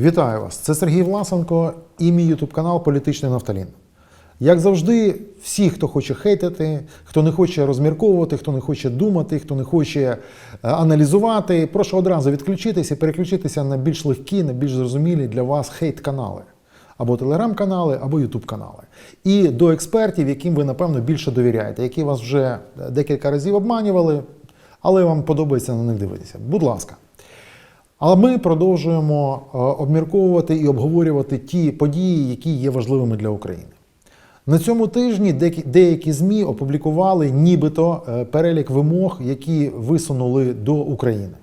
Вітаю вас! Це Сергій Власенко і мій ютуб канал Політичний Нафталін. Як завжди, всі, хто хоче хейтити, хто не хоче розмірковувати, хто не хоче думати, хто не хоче е, аналізувати, прошу одразу відключитися і переключитися на більш легкі, на більш зрозумілі для вас хейт-канали. Або телеграм-канали, або ютуб-канали. І до експертів, яким ви, напевно, більше довіряєте, які вас вже декілька разів обманювали, але вам подобається на них дивитися. Будь ласка. Але ми продовжуємо е, обмірковувати і обговорювати ті події, які є важливими для України. На цьому тижні деякі- ЗМІ опублікували нібито е, перелік вимог, які висунули до України.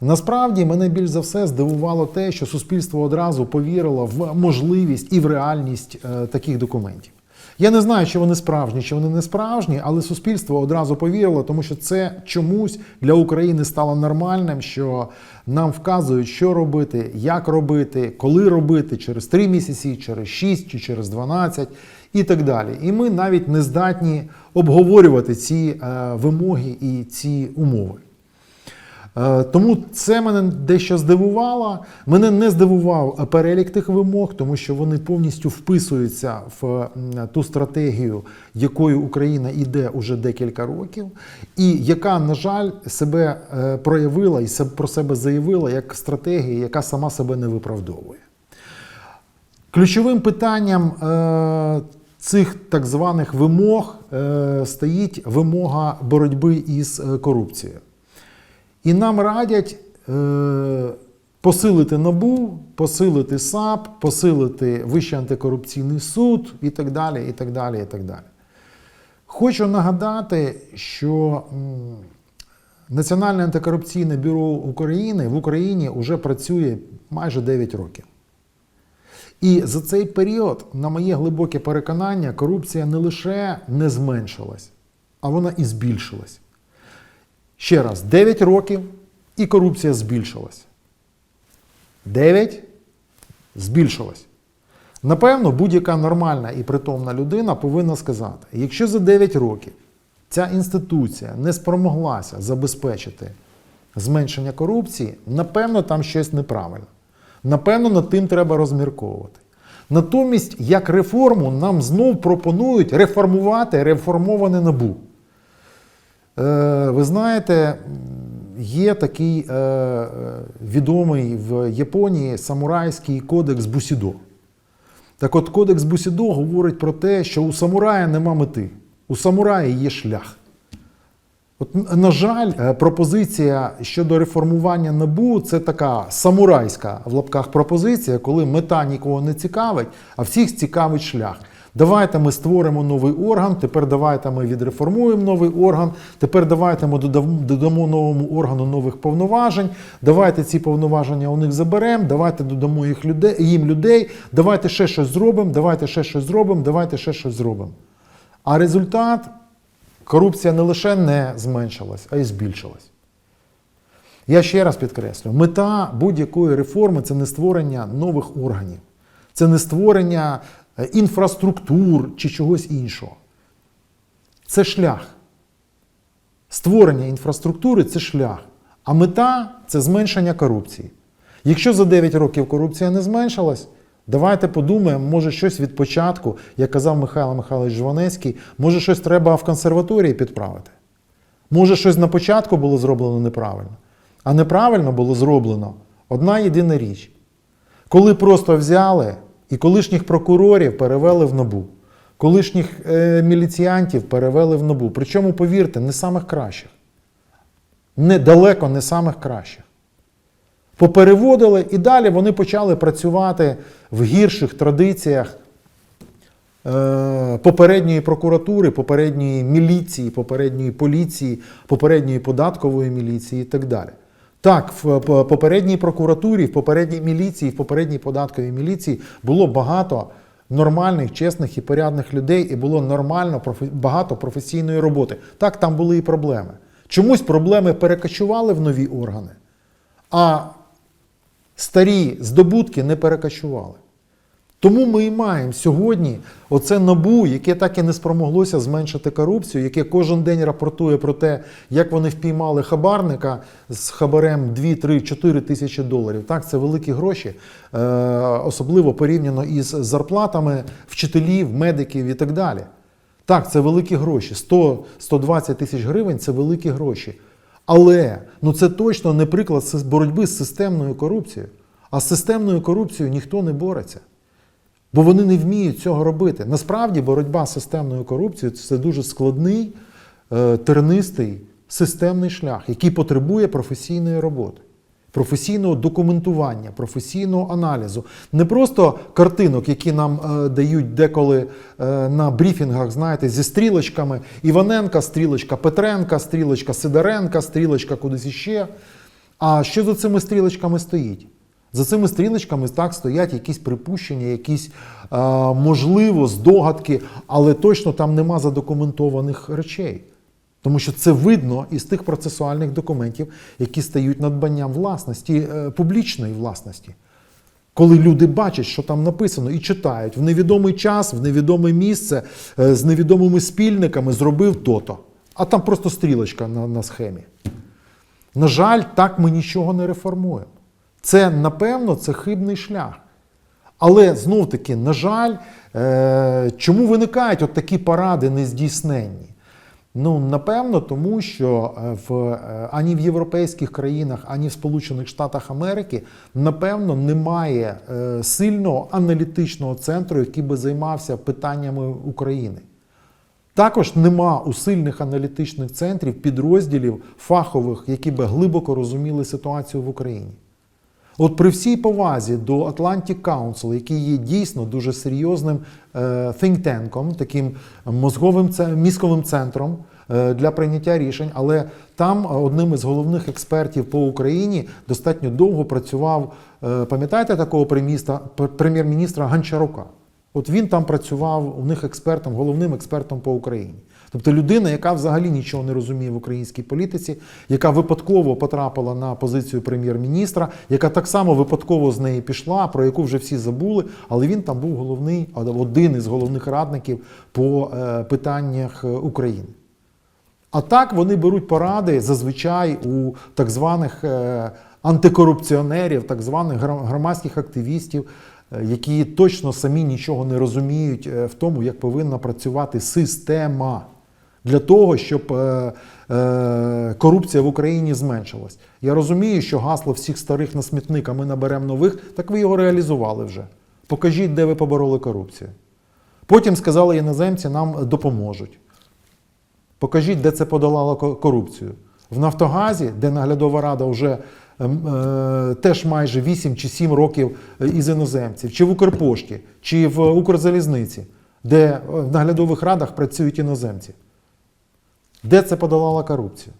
Насправді мене більш за все здивувало те, що суспільство одразу повірило в можливість і в реальність е, таких документів. Я не знаю, чи вони справжні, чи вони не справжні, але суспільство одразу повірило, тому що це чомусь для України стало нормальним, що нам вказують, що робити, як робити, коли робити, через 3 місяці, через 6 чи через 12 і так далі. І ми навіть не здатні обговорювати ці е, вимоги і ці умови. Е, Тому це мене дещо здивувало. Мене не здивував перелік тих вимог, тому що вони повністю вписуються в ту стратегію, якою Україна йде уже декілька років, і яка, на жаль, себе е, проявила і про себе заявила як стратегія, яка сама себе не виправдовує. Ключовим питанням е, цих так званих вимог стоїть вимога боротьби із корупцією. І нам радять е, посилити НАБУ, посилити САП, посилити Вищий антикорупційний суд і так далі. і так далі, і так далі. Хочу нагадати, що Національне антикорупційне бюро України в Україні вже працює майже 9 років. І за цей період, на моє глибоке переконання, корупція не лише не зменшилась, а вона і збільшилась. Ще раз, 9 років і корупція збільшилась. 9 збільшилась. Напевно, будь-яка нормальна і притомна людина повинна сказати: якщо за 9 років ця інституція не спромоглася забезпечити зменшення корупції, напевно, там щось неправильно. Напевно, над тим треба розмірковувати. Натомість, як реформу, нам знов пропонують реформувати реформоване набу. Ви знаєте, є такий е, е, відомий в Японії самурайський кодекс Бусідо. Так от кодекс Бусідо говорить про те, що у самурая нема мети, у самурая є шлях. От, на жаль, е, пропозиція щодо реформування НАБУ це така самурайська в лапках пропозиція, коли мета нікого не цікавить, а всіх цікавить шлях. Давайте ми створимо новий орган, тепер давайте ми відреформуємо новий орган, тепер давайте ми додам- додамо новому органу нових повноважень, давайте ці повноваження у них заберемо, давайте додамо їх людей, їм людей, давайте ще щось зробимо, давайте ще щось зробимо, давайте ще щось зробимо. А результат корупція не лише не зменшилась, а й збільшилась. Я ще раз підкреслю: мета будь-якої реформи це не створення нових органів, це не створення інфраструктур чи чогось іншого. Це шлях. Створення інфраструктури це шлях. А мета це зменшення корупції. Якщо за 9 років корупція не зменшилась, давайте подумаємо, може щось від початку, як казав Михайло Михайлович Жванецький, може щось треба в консерваторії підправити. Може, щось на початку було зроблено неправильно. А неправильно було зроблено одна єдина річ. Коли просто взяли і колишніх прокурорів перевели в НАБУ, колишніх е, міліціянтів перевели в НАБУ. Причому, повірте, не самих кращих. Не, далеко не самих кращих. Попереводили і далі вони почали працювати в гірших традиціях е, попередньої прокуратури, попередньої міліції, попередньої поліції, попередньої податкової міліції і так далі. Так, в попередній прокуратурі, в попередній міліції, в попередній податковій міліції було багато нормальних, чесних і порядних людей, і було нормально багато професійної роботи. Так, там були і проблеми. Чомусь проблеми перекочували в нові органи, а старі здобутки не перекочували. Тому ми і маємо сьогодні оце набу, яке так і не спромоглося зменшити корупцію, яке кожен день рапортує про те, як вони впіймали хабарника з хабарем 2, 3, 4 тисячі доларів. Так, це великі гроші, е, особливо порівняно із зарплатами вчителів, медиків і так далі. Так, це великі гроші. 100-120 тисяч гривень це великі гроші. Але ну це точно не приклад боротьби з системною корупцією. А з системною корупцією ніхто не бореться. Бо вони не вміють цього робити. Насправді боротьба з системною корупцією це дуже складний, е, тернистий, системний шлях, який потребує професійної роботи, професійного документування, професійного аналізу. Не просто картинок, які нам е, дають деколи е, на брифінгах, знаєте, зі стрілочками. Іваненка стрілочка, Петренка стрілочка, Сидоренка стрілочка, кудись іще. А що за цими стрілочками стоїть? За цими стрілочками так стоять якісь припущення, якісь е, можливо здогадки, але точно там нема задокументованих речей. Тому що це видно із тих процесуальних документів, які стають надбанням власності, е, публічної власності. Коли люди бачать, що там написано, і читають в невідомий час, в невідоме місце е, з невідомими спільниками зробив то-то. А там просто стрілочка на, на схемі. На жаль, так ми нічого не реформуємо. Це, напевно, це хибний шлях. Але знов таки, на жаль, е, чому виникають от такі паради нездійсненні? Ну, напевно, тому що е, в, е, ані в європейських країнах, ані в Сполучених Штатах Америки, напевно, немає е, сильного аналітичного центру, який би займався питаннями України. Також нема у сильних аналітичних центрів підрозділів фахових, які би глибоко розуміли ситуацію в Україні. От при всій повазі до Atlantic Council, який є дійсно дуже серйозним е, think tanком, таким мозговим мізковим центром е, для прийняття рішень, але там одним із головних експертів по Україні достатньо довго працював, е, пам'ятаєте такого прем'єр-міністра Гончарука? От він там працював у них експертом, головним експертом по Україні. Тобто людина, яка взагалі нічого не розуміє в українській політиці, яка випадково потрапила на позицію прем'єр-міністра, яка так само випадково з неї пішла, про яку вже всі забули, але він там був головний, один із головних радників по е, питаннях е, України. А так вони беруть поради зазвичай у так званих е, антикорупціонерів, так званих громадських активістів, які точно самі нічого не розуміють в тому, як повинна працювати система для того, щоб е, е, корупція в Україні зменшилась. Я розумію, що гасло всіх старих на смітник, а ми наберемо нових, так ви його реалізували вже. Покажіть, де ви побороли корупцію. Потім сказали іноземці, нам допоможуть. Покажіть, де це подолало корупцію. В Нафтогазі, де наглядова рада вже ем, е, теж майже 8 чи 7 років е, із іноземців, чи в Укрпошті, чи в Укрзалізниці, де в наглядових радах працюють іноземці. Де це подолало корупцію?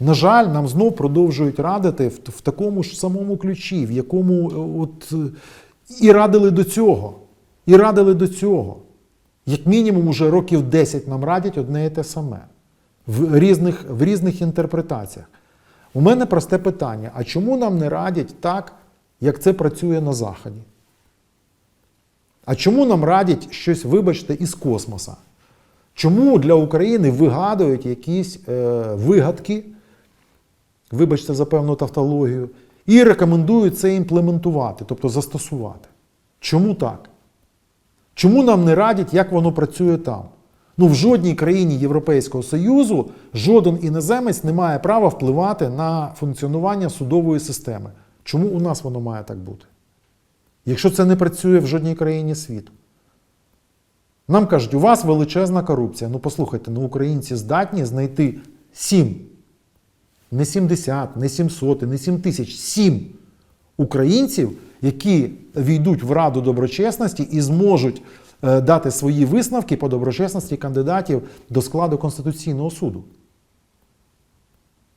На жаль, нам знов продовжують радити в, в такому ж самому ключі, в якому е, от, е, і радили до цього. І радили до цього. Як мінімум, уже років 10 нам радять одне і те саме в різних, в різних інтерпретаціях. У мене просте питання: а чому нам не радять так, як це працює на Заході? А чому нам радять щось, вибачте, із космоса? Чому для України вигадують якісь е, вигадки, вибачте за певну тавтологію, і рекомендують це імплементувати, тобто застосувати? Чому так? Чому нам не радять, як воно працює там? Ну, в жодній країні Європейського Союзу жоден іноземець не має права впливати на функціонування судової системи. Чому у нас воно має так бути? Якщо це не працює в жодній країні світу. Нам кажуть, у вас величезна корупція. Ну послухайте, ну українці здатні знайти 7, не 70, не 700, не 7 тисяч, 7 українців, які війдуть в Раду доброчесності і зможуть е, дати свої висновки по доброчесності кандидатів до складу Конституційного суду.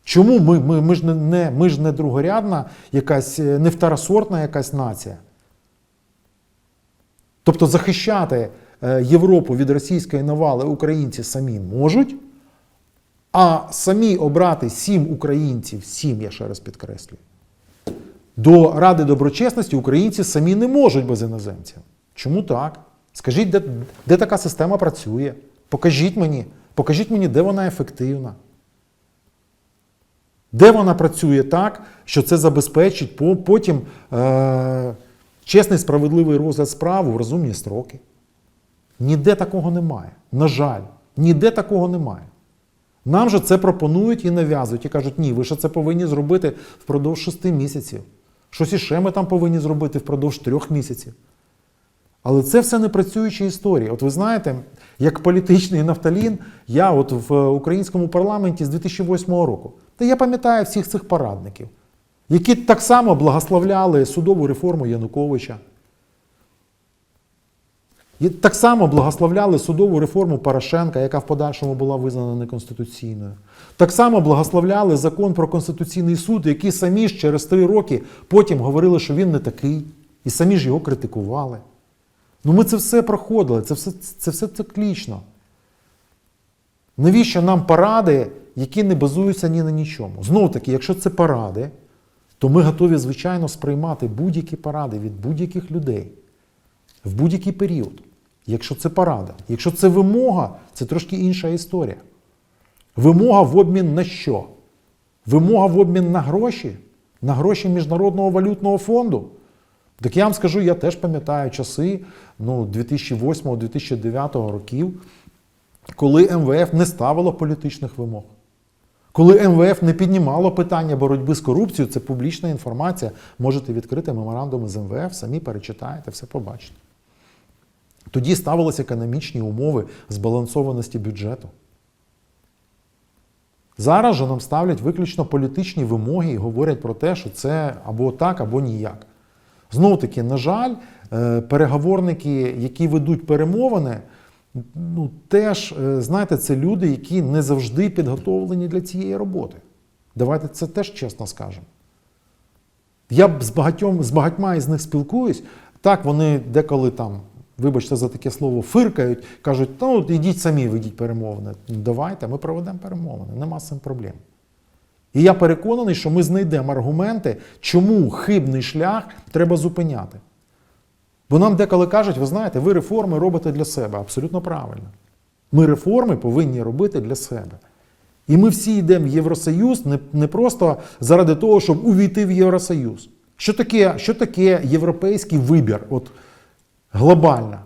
Чому ми, ми, ми, ж не, ми ж не другорядна, якась е, не второсортна якась нація? Тобто захищати Європу від російської навали українці самі можуть, а самі обрати сім українців, сім, я ще раз підкреслюю, до Ради доброчесності українці самі не можуть без іноземців. Чому так? Скажіть, де, де така система працює? Покажіть мені, покажіть мені, де вона ефективна. Де вона працює так, що це забезпечить потім е- чесний справедливий розгляд справи в розумні строки? Ніде такого немає. На жаль, ніде такого немає. Нам же це пропонують і нав'язують, і кажуть, ні, ви ще це повинні зробити впродовж шести місяців. Щось іще ми там повинні зробити впродовж трьох місяців. Але це все не працюючі історії. От ви знаєте, як політичний нафталін, я от в українському парламенті з 2008 року, та я пам'ятаю всіх цих порадників, які так само благословляли судову реформу Януковича. І так само благословляли судову реформу Порошенка, яка в подальшому була визнана неконституційною. Так само благословляли закон про Конституційний суд, який самі ж через три роки потім говорили, що він не такий, і самі ж його критикували. Ну ми це все проходили, це все, це все циклічно. Навіщо нам паради, які не базуються ні на нічому? Знову таки, якщо це паради, то ми готові, звичайно, сприймати будь-які паради від будь-яких людей в будь-який період. Якщо це порада. Якщо це вимога, це трошки інша історія. Вимога в обмін на що? Вимога в обмін на гроші, на гроші Міжнародного валютного фонду. Так я вам скажу, я теж пам'ятаю часи ну, 2008-2009 років, коли МВФ не ставило політичних вимог. Коли МВФ не піднімало питання боротьби з корупцією, це публічна інформація. Можете відкрити меморандуми з МВФ, самі перечитаєте, все побачите. Тоді ставилися економічні умови збалансованості бюджету. Зараз же нам ставлять виключно політичні вимоги і говорять про те, що це або так, або ніяк. Знову таки, на жаль, е, переговорники, які ведуть перемовини, ну, теж, е, знаєте, це люди, які не завжди підготовлені для цієї роботи. Давайте це теж чесно скажемо. Я б з багатьом, з багатьма із них спілкуюсь. Так, вони деколи там, вибачте за таке слово, фиркають, кажуть, ну ідіть самі, ведіть перемовини. Давайте, ми проведемо перемовини, нема з цим проблем. І я переконаний, що ми знайдемо аргументи, чому хибний шлях треба зупиняти. Бо нам деколи кажуть, ви знаєте, ви реформи робите для себе. Абсолютно правильно. Ми реформи повинні робити для себе. І ми всі йдемо в Євросоюз не, не просто заради того, щоб увійти в Євросоюз. Що таке, що таке європейський вибір? От глобально.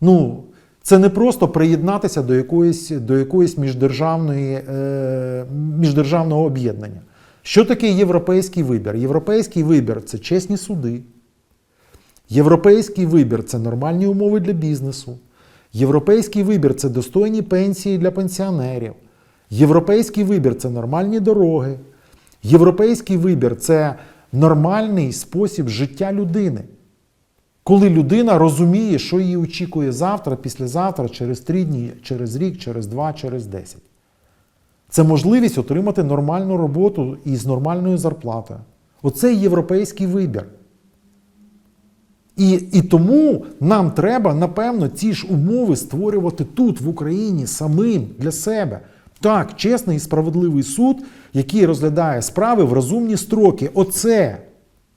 Ну, це не просто приєднатися до якоїсь, до якоїсь міждержавної, е, міждержавного об'єднання. Що таке європейський вибір? Європейський вибір це чесні суди. Європейський вибір це нормальні умови для бізнесу. Європейський вибір це достойні пенсії для пенсіонерів. Європейський вибір це нормальні дороги. Європейський вибір це нормальний спосіб життя людини. Коли людина розуміє, що її очікує завтра, післязавтра, через три дні, через рік, через два, через десять. Це можливість отримати нормальну роботу із нормальною зарплатою. Оце європейський вибір. І, і тому нам треба, напевно, ці ж умови створювати тут, в Україні, самим для себе. Так, чесний і справедливий суд, який розглядає справи в розумні строки. Оце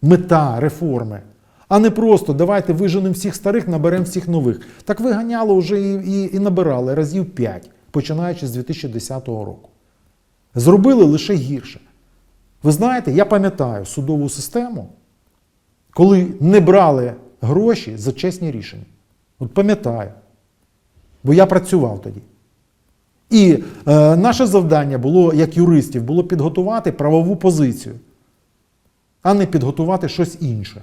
мета реформи. А не просто давайте виженемо всіх старих, наберемо всіх нових. Так виганяло вже і, і, і набирали разів 5, починаючи з 2010 року. Зробили лише гірше. Ви знаєте, я пам'ятаю судову систему, коли не брали гроші за чесні рішення. От пам'ятаю. Бо я працював тоді. І е, наше завдання було, як юристів, було підготувати правову позицію, а не підготувати щось інше.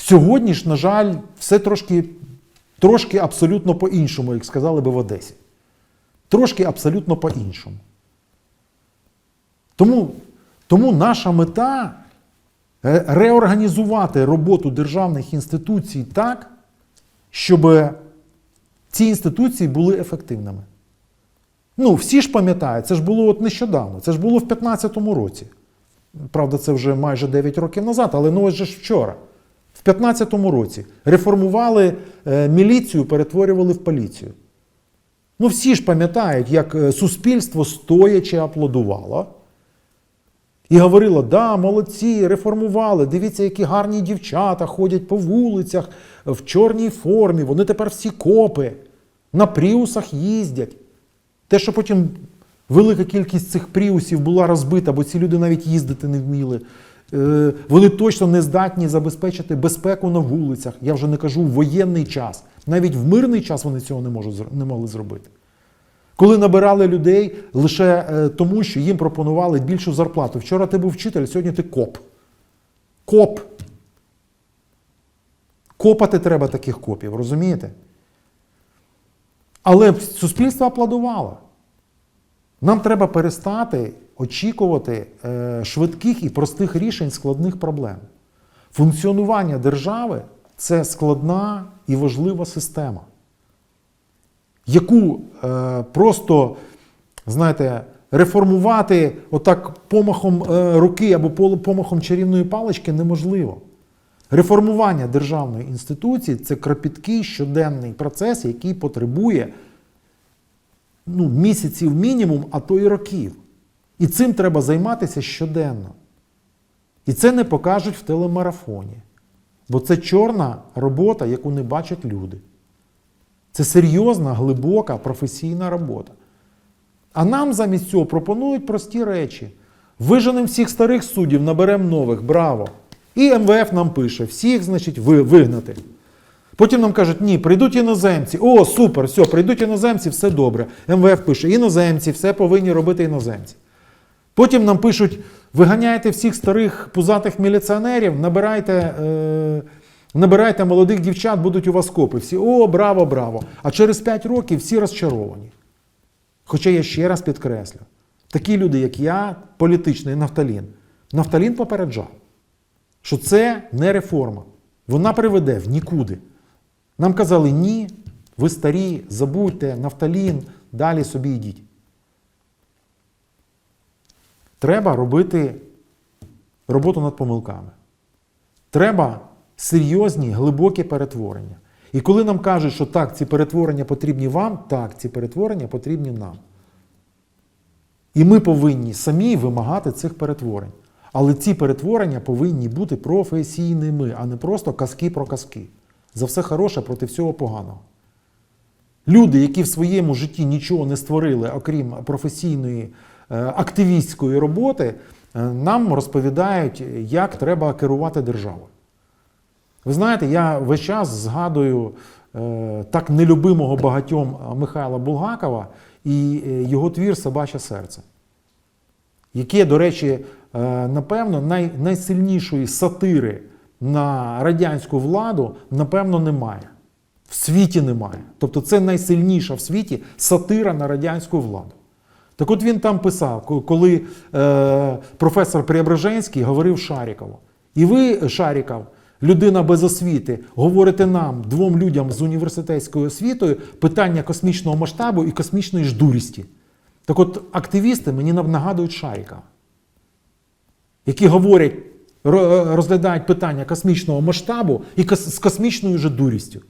Сьогодні ж, на жаль, все трошки, трошки абсолютно по-іншому, як сказали би в Одесі. Трошки абсолютно по-іншому. Тому, тому наша мета е, реорганізувати роботу державних інституцій так, щоб ці інституції були ефективними. Ну, всі ж пам'ятають, це ж було от нещодавно, це ж було в 2015 році. Правда, це вже майже 9 років назад, але ну ось же ж вчора. В 2015 році реформували е, міліцію, перетворювали в поліцію. Ну, всі ж пам'ятають, як е, суспільство стоячи аплодувало. І говорила, да, молодці, реформували. Дивіться, які гарні дівчата ходять по вулицях в чорній формі. Вони тепер всі копи, на пріусах їздять. Те, що потім велика кількість цих пріусів була розбита, бо ці люди навіть їздити не вміли. Е, Вони точно не здатні забезпечити безпеку на вулицях. Я вже не кажу в воєнний час. Навіть в мирний час вони цього не, можуть, не могли зробити. Коли набирали людей лише е, тому, що їм пропонували більшу зарплату. Вчора ти був вчитель, сьогодні ти коп. Коп. Копати треба таких копів, розумієте? Але суспільство аплодувало. Нам треба перестати очікувати е, швидких і простих рішень складних проблем. Функціонування держави це складна і важлива система, яку е, просто, знаєте, реформувати отак помахом е, руки або помахом чарівної палички неможливо. Реформування державної інституції це кропіткий щоденний процес, який потребує ну, місяців мінімум, а то і років. І цим треба займатися щоденно. І це не покажуть в телемарафоні. Бо це чорна робота, яку не бачать люди. Це серйозна, глибока професійна робота. А нам замість цього пропонують прості речі. Виженемо всіх старих суддів, наберемо нових, браво! І МВФ нам пише, всіх, значить, ви, вигнати. Потім нам кажуть, ні, прийдуть іноземці. О, супер, все, прийдуть іноземці, все добре. МВФ пише, іноземці, все повинні робити іноземці. Потім нам пишуть, виганяйте всіх старих пузатих міліціонерів, набирайте, е, набирайте молодих дівчат, будуть у вас копи. Всі, о, браво, браво. А через 5 років всі розчаровані. Хоча я ще раз підкреслю, такі люди, як я, політичний нафталін, нафталін попереджав, що це не реформа. Вона приведе в нікуди. Нам казали, ні, ви старі, забудьте, нафталін, далі собі йдіть. Треба робити роботу над помилками. Треба серйозні, глибокі перетворення. І коли нам кажуть, що так, ці перетворення потрібні вам, так, ці перетворення потрібні нам. І ми повинні самі вимагати цих перетворень. Але ці перетворення повинні бути професійними, а не просто казки про казки. За все хороше проти всього поганого. Люди, які в своєму житті нічого не створили, окрім професійної активістської роботи, е, нам розповідають, як треба керувати державою. Ви знаєте, я весь час згадую е, так нелюбимого багатьом Михайла Булгакова і е, його твір Собаче серце, яке, до речі, е, напевно, най, найсильнішої сатири на радянську владу, напевно, немає. В світі немає. Тобто це найсильніша в світі сатира на радянську владу. Так от він там писав, коли е, професор Преображенський говорив Шарікову. І ви, Шаріков, людина без освіти, говорите нам, двом людям з університетською освітою, питання космічного масштабу і космічної ждурісті. Так от активісти мені нагадують Шарікова, які говорять, розглядають питання космічного масштабу і кос- з космічною же дурістю.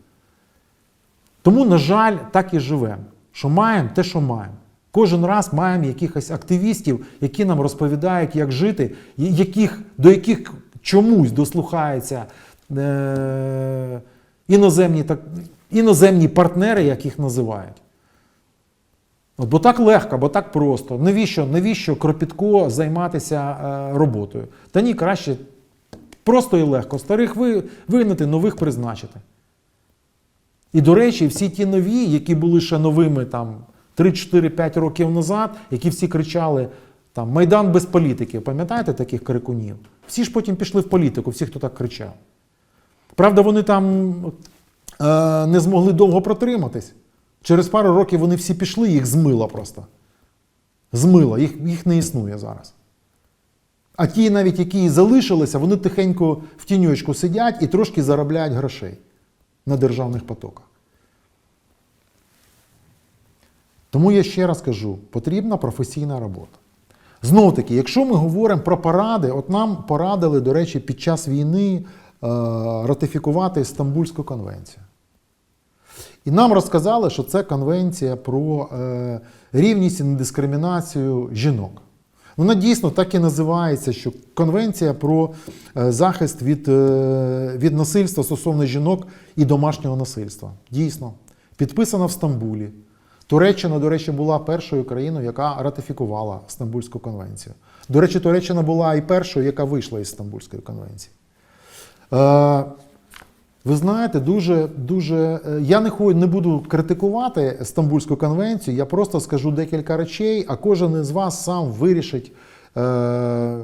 Тому, на жаль, так і живемо. Що маємо те, що маємо. Кожен раз маємо якихось активістів, які нам розповідають, як жити, яких, до яких чомусь дослухаються е, іноземні, так, іноземні партнери, як їх називають. От, бо так легко, бо так просто. Навіщо, навіщо кропітко займатися е, роботою? Та ні, краще просто і легко. Старих ви, вигнати, нових призначити. І, до речі, всі ті нові, які були ще новими там 3-4-5 років назад, які всі кричали там Майдан без політики. Пам'ятаєте таких крикунів? Всі ж потім пішли в політику, всі, хто так кричав. Правда, вони там е, не змогли довго протриматись. Через пару років вони всі пішли, їх змило просто. Змило, їх, їх не існує зараз. А ті, навіть які залишилися, вони тихенько в тіньочку сидять і трошки заробляють грошей на державних потоках. Тому я ще раз кажу: потрібна професійна робота. Знов таки, якщо ми говоримо про паради, от нам порадили, до речі, під час війни е, ратифікувати Стамбульську конвенцію. І нам розказали, що це конвенція про е, рівність і недискримінацію жінок. Вона дійсно так і називається, що Конвенція про е, захист від, е, від насильства стосовно жінок і домашнього насильства. Дійсно, підписана в Стамбулі. Туреччина, до речі, була першою країною, яка ратифікувала Стамбульську конвенцію. До речі, Туреччина була і першою, яка вийшла із Стамбульської конвенції. Е, ви знаєте, дуже, дуже. е, Я не не буду критикувати Стамбульську конвенцію, я просто скажу декілька речей, а кожен із вас сам вирішить е-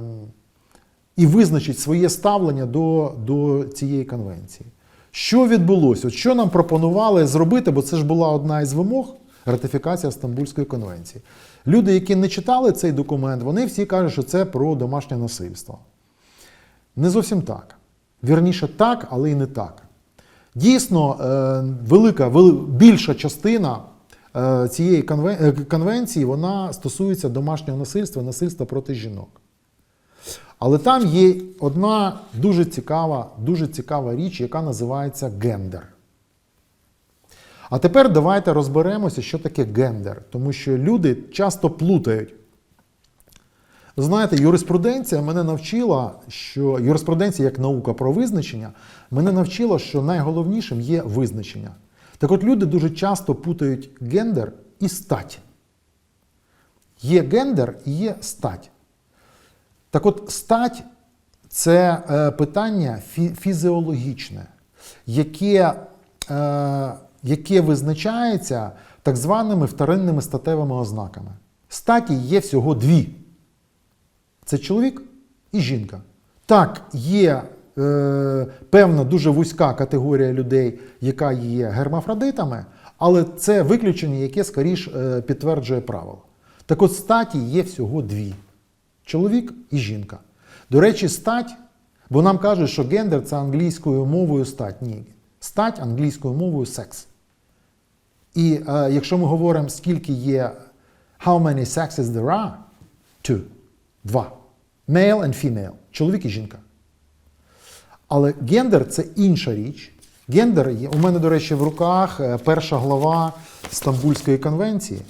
і визначить своє ставлення до, до цієї конвенції. Що відбулося? От що нам пропонували зробити, бо це ж була одна із вимог ратифікація Стамбульської конвенції. Люди, які не читали цей документ, вони всі кажуть, що це про домашнє насильство. Не зовсім так. Вірніше так, але й не так. Дійсно, е, велика, більша частина е, цієї е, конвенції вона стосується домашнього насильства, насильства проти жінок. Але там є одна дуже цікава, дуже цікава річ, яка називається гендер. А тепер давайте розберемося, що таке гендер, тому що люди часто плутають. Знаєте, юриспруденція мене навчила, що юриспруденція як наука про визначення, мене навчила, що найголовнішим є визначення. Так от люди дуже часто путають гендер і стать. Є гендер і є стать. Так от, стать це е, питання фізіологічне, яке, е, яке визначається так званими вторинними статевими ознаками. Статі є всього дві. Це чоловік і жінка. Так, є е, певна дуже вузька категорія людей, яка є гермафродитами, але це виключення, яке скоріш е, підтверджує правило. Так от статі є всього дві: чоловік і жінка. До речі, стать, бо нам кажуть, що гендер це англійською мовою стать. Ні. Стать англійською мовою секс. І е, якщо ми говоримо, скільки є how many sexes there are, two, два. Male and female, чоловік і жінка. Але гендер це інша річ. Гендер є, у мене, до речі, в руках е, перша глава Стамбульської конвенції.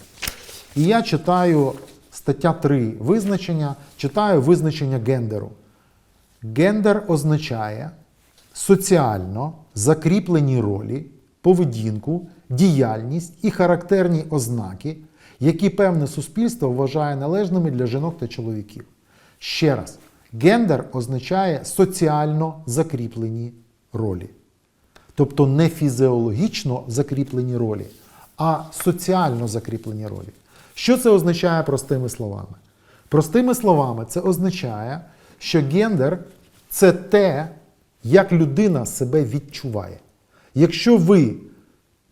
І я читаю стаття 3 визначення, читаю визначення гендеру. Гендер означає соціально закріплені ролі, поведінку, діяльність і характерні ознаки, які певне суспільство вважає належними для жінок та чоловіків. Ще раз, гендер означає соціально закріплені ролі. Тобто не фізіологічно закріплені ролі, а соціально закріплені ролі. Що це означає простими словами? Простими словами, це означає, що гендер це те, як людина себе відчуває. Якщо ви,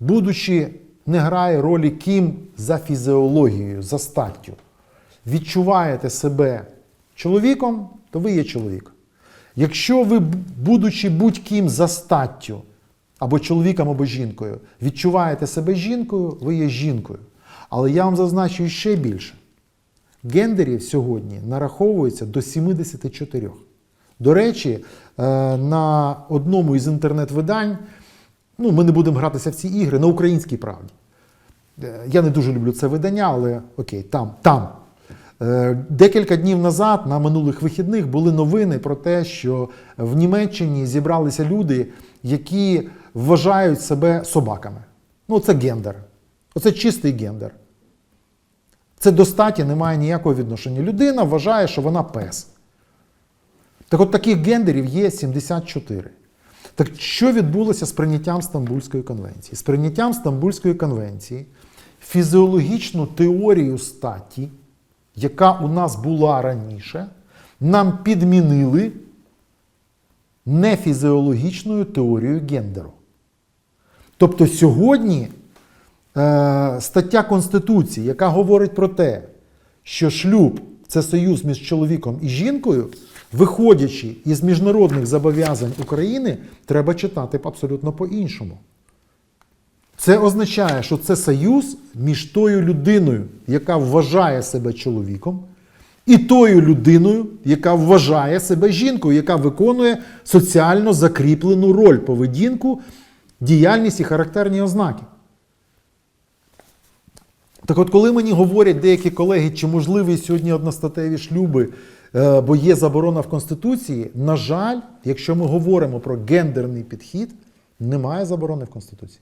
будучи не грає ролі ким за фізіологією, за статтю, відчуваєте себе чоловіком, то ви є чоловік. Якщо ви, будучи будь-ким за статтю, або чоловіком, або жінкою, відчуваєте себе жінкою, ви є жінкою. Але я вам зазначу ще більше. Гендерів сьогодні нараховується до 74. До речі, е, на одному із інтернет-видань, ну, ми не будемо гратися в ці ігри, на українській правді. Е, Я не дуже люблю це видання, але окей, там, там. Е, Декілька днів назад, на минулих вихідних, були новини про те, що в Німеччині зібралися люди, які вважають себе собаками. Ну, це гендер. Оце чистий гендер. Це до статі не має ніякого відношення. Людина вважає, що вона пес. Так от таких гендерів є 74. Так що відбулося з прийняттям Стамбульської конвенції? З прийняттям Стамбульської конвенції фізіологічну теорію статі, яка у нас була раніше, нам підмінили нефізіологічною теорією гендеру. Тобто сьогодні е, стаття Конституції, яка говорить про те, що шлюб це союз між чоловіком і жінкою, виходячи із міжнародних зобов'язань України, треба читати абсолютно по-іншому. Це означає, що це союз між тою людиною, яка вважає себе чоловіком, і тою людиною, яка вважає себе жінкою, яка виконує соціально закріплену роль поведінку, діяльність і характерні ознаки. Так от, коли мені говорять деякі колеги, чи можливі сьогодні одностатеві шлюби, бо є заборона в Конституції, на жаль, якщо ми говоримо про гендерний підхід, немає заборони в Конституції.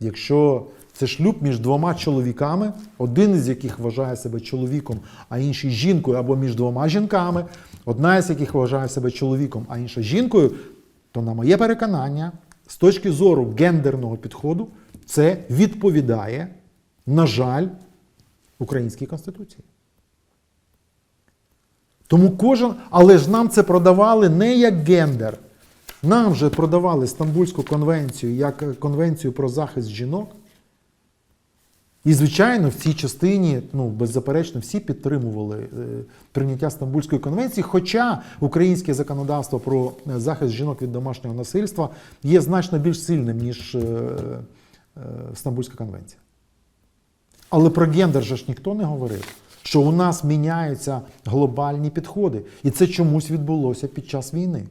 Якщо це шлюб між двома чоловіками, один із яких вважає себе чоловіком, а інший жінкою, або між двома жінками, одна із яких вважає себе чоловіком, а інша жінкою, то на моє переконання, з точки зору гендерного підходу, це відповідає, на жаль, українській конституції. Тому кожен, але ж нам це продавали не як гендер. Нам же продавали Стамбульську конвенцію як конвенцію про захист жінок. І, звичайно, в цій частині, ну, беззаперечно, всі підтримували е, прийняття Стамбульської конвенції, хоча українське законодавство про е, захист жінок від домашнього насильства є значно більш сильним, ніж е, е, Стамбульська конвенція. Але про гендер же ж ніхто не говорив, що у нас міняються глобальні підходи. І це чомусь відбулося під час війни.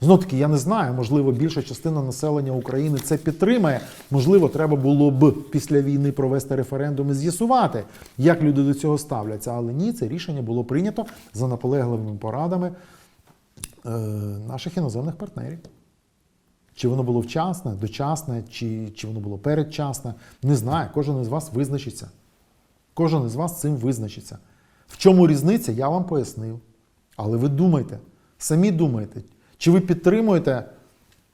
Знов таки, я не знаю, можливо, більша частина населення України це підтримає. Можливо, треба було б після війни провести референдум і з'ясувати, як люди до цього ставляться. Але ні, це рішення було прийнято за наполегливими порадами е, наших іноземних партнерів. Чи воно було вчасне, дочасне, чи, чи воно було передчасне, не знаю. Кожен із вас визначиться. Кожен із вас цим визначиться. В чому різниця, я вам пояснив. Але ви думайте, самі думайте, чи ви підтримуєте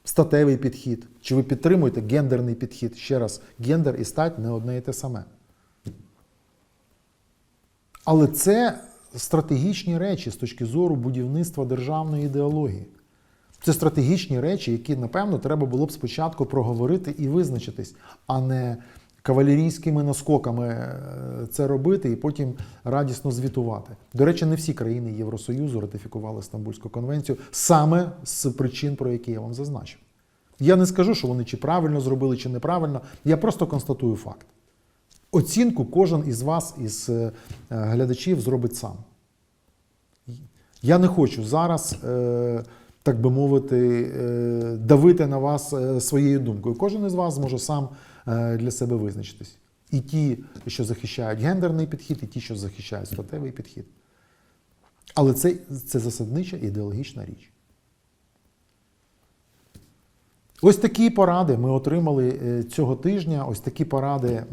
статевий підхід, чи ви підтримуєте гендерний підхід. Ще раз, гендер і стать не одне і те саме. Але це стратегічні речі з точки зору будівництва державної ідеології. Це стратегічні речі, які, напевно, треба було б спочатку проговорити і визначитись, а не кавалерійськими наскоками е, це робити і потім радісно звітувати. До речі, не всі країни Євросоюзу ратифікували Стамбульську конвенцію саме з причин, про які я вам зазначив. Я не скажу, що вони чи правильно зробили, чи неправильно. Я просто констатую факт. Оцінку кожен із вас, із е, глядачів, зробить сам. Я не хочу зараз, е, так би мовити, давити на вас своєю думкою. Кожен із вас зможе сам для себе визначитись. І ті, що захищають гендерний підхід, і ті, що захищають статевий підхід. Але це, це засаднича ідеологічна річ. Ось такі поради ми отримали е, цього тижня. Ось такі поради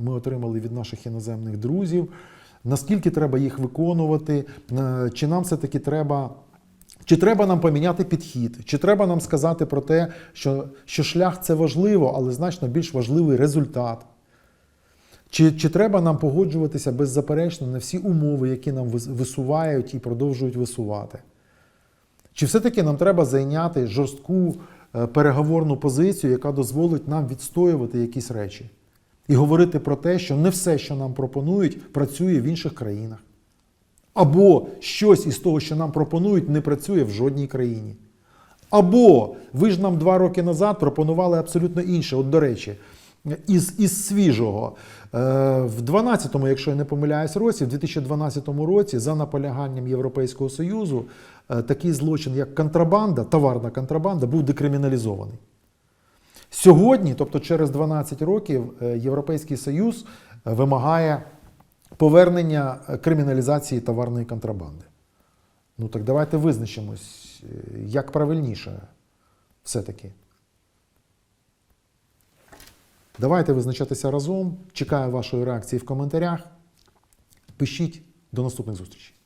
ми отримали від наших іноземних друзів. Наскільки треба їх виконувати? Е, Чи нам все-таки треба. Чи треба нам поміняти підхід? Чи треба нам сказати про те, що, що шлях це важливо, але значно більш важливий результат? Чи, чи треба нам погоджуватися беззаперечно на всі умови, які нам висувають і продовжують висувати? Чи все-таки нам треба зайняти жорстку е, переговорну позицію, яка дозволить нам відстоювати якісь речі? І говорити про те, що не все, що нам пропонують, працює в інших країнах. Або щось із того, що нам пропонують, не працює в жодній країні. Або ви ж нам два роки назад пропонували абсолютно інше. От, до речі, із, із свіжого. Е, В 12-му, якщо я не помиляюсь, році, в 2012 році, за наполяганням Європейського Союзу, е, такий злочин, як контрабанда, товарна контрабанда, був декриміналізований. Сьогодні, тобто через 12 років, е, Європейський Союз е, вимагає повернення е, криміналізації товарної контрабанди. Ну так давайте визначимось, е, як правильніше все-таки. Давайте визначатися разом. Чекаю вашої реакції в коментарях. Пишіть. До наступних зустрічей.